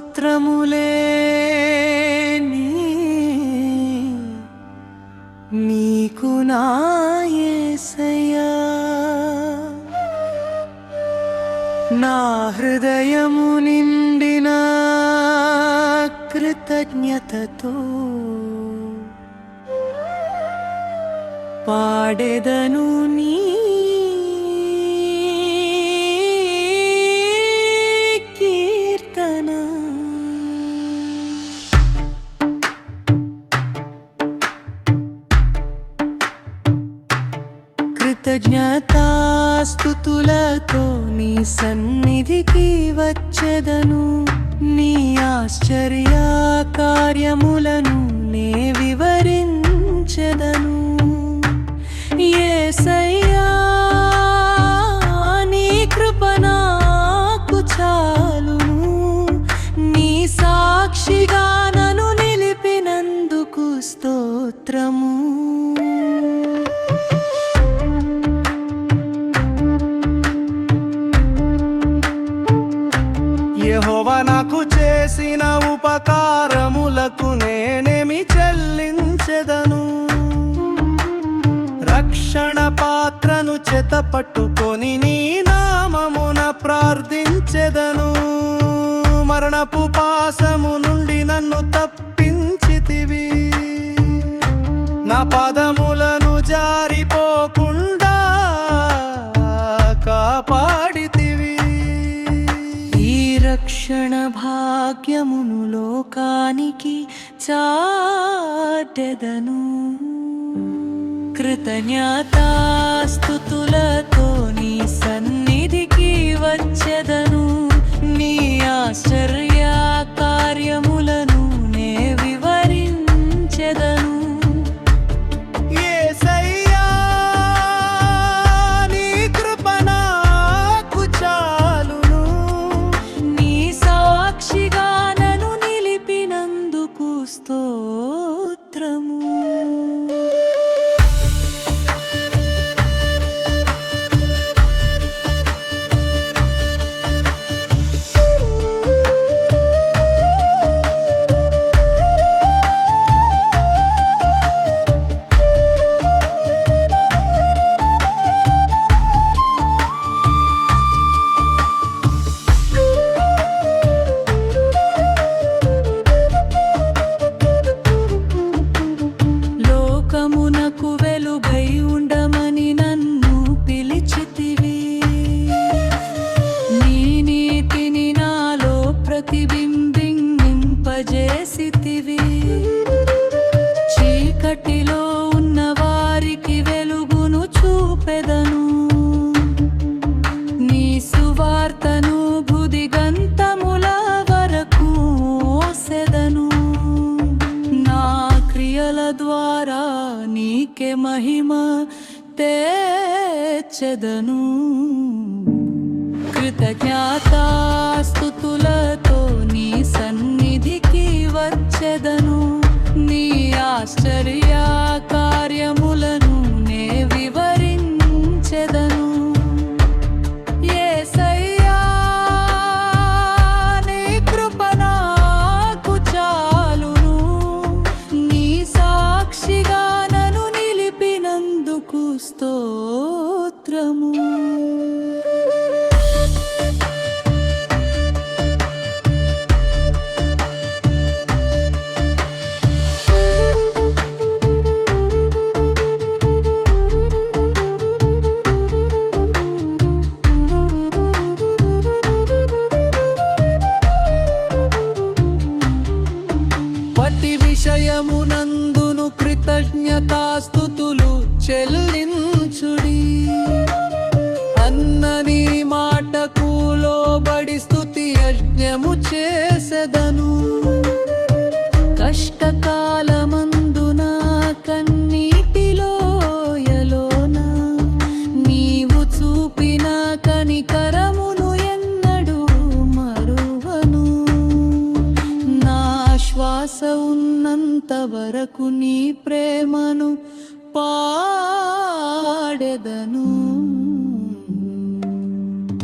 స్తోత్రములే నీకు నాయసయ్యా నా హృదయము నిండిన కృతజ్ఞతతో పాడెదను నీ కృతజ్ఞతాస్తుతులతో నీ సన్నిధికి వచ్చెదను. నీ ఆశ్చర్య కార్యములను నే వివరించెదను. యేసయ్యా నీ కృప నాకు చాలును. నీ సాక్షిగా నన్ను నిలిపినందుకు స్తోత్రము. నాకు చేసిన ఉపకారములకు నేనేమి చెల్లించెదను. రక్షణ పాత్రను చేత పట్టుకొని నీ నామమున ప్రార్థించెదను. మరణపు పాసము నుండి నన్ను తప్పించితివి. నా పాదము భాగ్యమును లోకానికి చాటెదను. కృతజ్ఞతాస్తుతులతో స్తోత్రము. ప్రతిబింబింపజేసితివి చీకటిలో ఉన్న వారికి వెలుగును చూపెదను. నీ సువార్తను బుదిగంతముల వరకు సెదను నా క్రియల ద్వారా నీకే మహిమ తెచ్చెదను. కృతజ్ఞతాస్తుతులతో నీ వచ్చెదను నీ ఆశ్చర్య కార్యములను నే వివరించెదను. యేసయ్యా నీ కృప నాకు చాలును. నీ సాక్షిగా నన్ను నిలిపినందుకు స్తోత్రము. విషయమునందును కృతజ్ఞతాస్థుతులు చెల్లించుడి. అన్నని మాటకు లోబడి స్థుతి యజ్ఞము చే శ్వాస ఉన్నంత వరకు నీ ప్రేమను పాడెదను.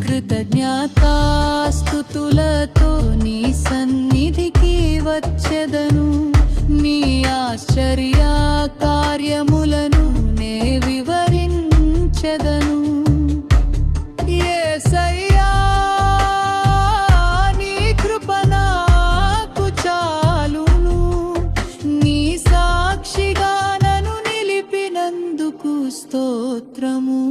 కృతజ్ఞతాస్తుతులతో నీ సన్నిధికి వచ్చెదను. నీ ఆశ్చర్య కార్యములను నే స్తోత్రము.